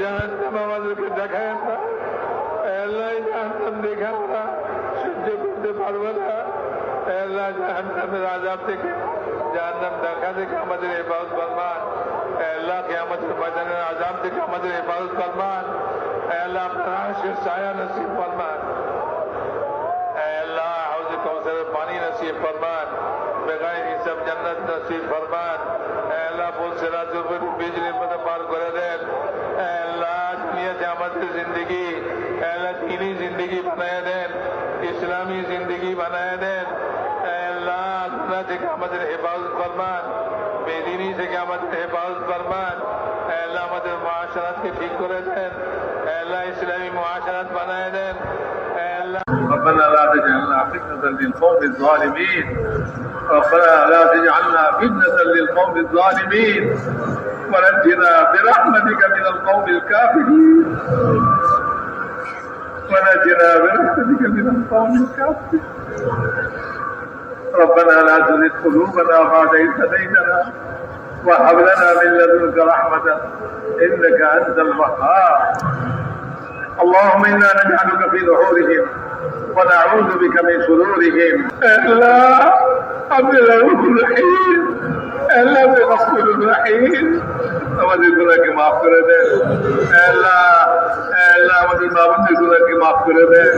জাহান্নাম আমাদেরকে দেখায় না আল্লাহ জাহান্নাম দেখে আমরা সহ্য করতে পারবো না আল্লাহ জাহান্নামের আজাব থেকে জাহান্নাম দেখা থেকে আমাদের হেফাজত ফরমান আল্লাহ কে আমাদের ময়দানের আজাব থেকে আমাদের হেফাজত ফরমান আল্লাহ আপনার আশের ছায়া নসিব ফরমান আল্লাহ হাউজে কৌসরের পানি নসিব ফরমান বেগায় হিসাব জান্নাত নসিব ফরমান আল্লাহ বলছে زندگی بنایا دین اسلامی زندگی بنایا دین اے اللہ اللہ سے کیا مدد حفاظت فرمان بے دینی سے کیا مدد حفاظت فرمان۔ اے اللہ مدد معاشرات کے ٹھیک کرے دین اے اللہ، اسلامی معاشرات بنایا دین اے اللہ۔ ربنا لا تجعلنا فتنة للقوم الظالمين. ربنا لا تجعلنا فتنة للقوم الظالمين. ونجنا برحمتك من القوم الكافرين. ربنا جنا برحمتك من القوم الكافرين ربنا لا تزغ قلوبنا بعد إذ هديتنا وهب لنا من لدنك رحمة إنك أنت الوهاب. اللهم إنا نجعلك في ظهورهم ونعوذ بك من شرورهم. إلا أبلغ الرحيم إلا بغفور الرحيم. وذكرك مغفرة. إلا আমাদের বাবাদের গুণাকে মাফ করে দেন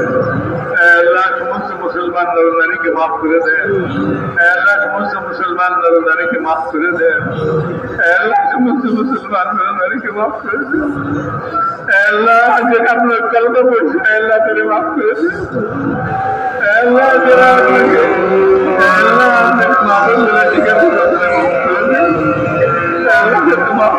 আল্লাহ সমস্ত মুসলমান নরনারীকে মাফ করে দেন আল্লাহ সমস্ত মুসলমান নরনারীকে মাফ করে দেন আল্লাহ সমস্ত মুসলমান নরনারীকে মাফ করে দেন আল্লাহ যে আপনার কলমা পড়ছে আল্লাহ তারে মাফ করে দেন আল্লাহ যারা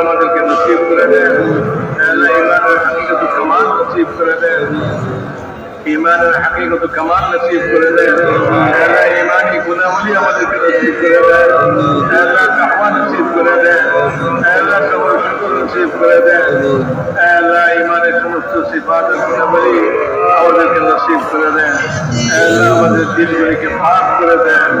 আমাদেরকে নসিব করে হাকিকত কামাল নসিব করে দেন ইমানের হাকিগত কামাল নসিব করে আল্লাহ ইমানি গুণাবলী আমাদেরকে নসিব করে আল্লাহ তাকওয়া নসিব করে আল্লাহ সবর শুকর নসিব করে আল্লাহ ইমানের সমস্ত সিফাত গুণাবলী নসিব করে দেন। আমাদের দিনগুলিকে পাপ করে দেন।